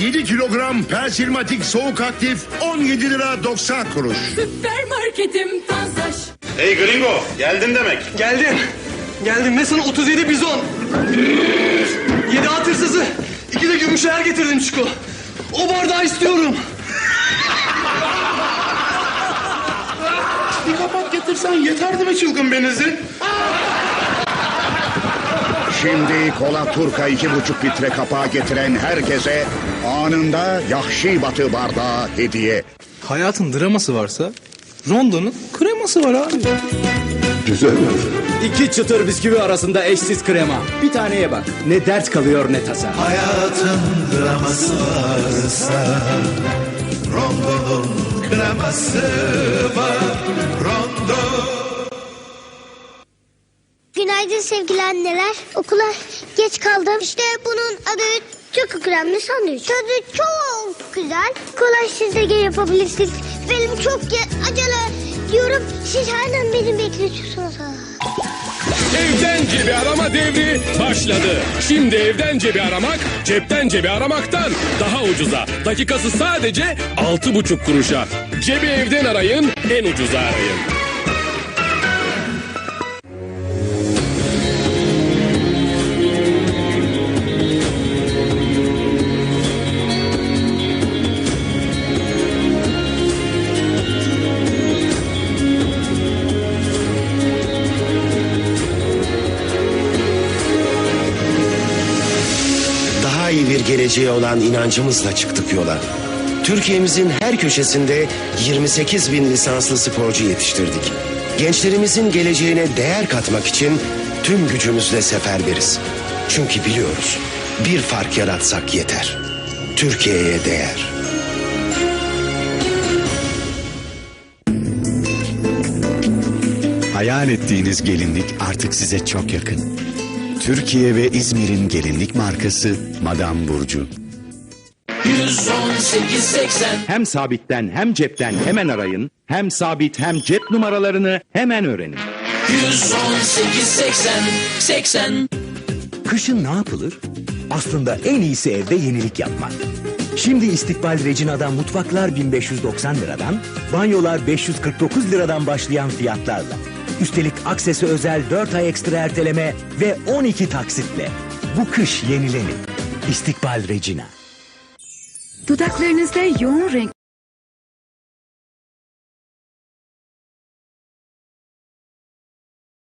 7 kilogram Persilmatik soğuk aktif 17 lira 90 kuruş. Süpermarketim Tansaç. Hey gringo geldin demek. Geldim. Geldim ve sana 37 bizon. 7 at hırsızı. İki de gümüşler getirdim Çiko. O bardağı istiyorum. Bir kapak getirsen yeterdi mi çılgın benizi? Şimdi kola turka 2,5 litre kapağı getiren herkese anında Yahşi Batı bardağı hediye. Hayatın draması varsa Rondo'nun kreması var abi. İki çıtır bisküvi arasında eşsiz krema. Bir taneye bak. Ne dert kalıyor ne tasa. Hayatın draması varsa Rondo'nun kreması var Rondo Günaydın sevgili anneler. Okula geç kaldım. İşte bunun adı çok kremli sandviç. Tadı çok güzel. Kolay siz de yapabilirsiniz. Benim çok acele diyorum. Siz hala beni bekletiyorsunuz. Evden cebi arama devri başladı. Şimdi evden cebi aramak, cepten cebi aramaktan daha ucuza. Dakikası sadece altı buçuk kuruşa. Cebi evden arayın, en ucuza arayın. İyi bir geleceğe olan inancımızla çıktık yola. Türkiye'mizin her köşesinde 28 bin lisanslı sporcu yetiştirdik. Gençlerimizin geleceğine değer katmak için tüm gücümüzle seferberiz. Çünkü biliyoruz bir fark yaratsak yeter. Türkiye'ye değer. Hayal ettiğiniz gelinlik artık size çok yakın. Türkiye ve İzmir'in gelinlik markası Madame Burcu. 118.80 Hem sabitten hem cepten hemen arayın. Hem sabit hem cep numaralarını hemen öğrenin. 118.80 80 Kışın ne yapılır? Aslında en iyisi evde yenilik yapmak. Şimdi İstikbal Regina'da mutfaklar 1590 liradan, banyolar 549 liradan başlayan fiyatlarla. Üstelik aksesi özel 4 ay ekstra erteleme ve 12 taksitle. Bu kış yenilenin. İstikbal Regina. Dudaklarınızda yoğun renk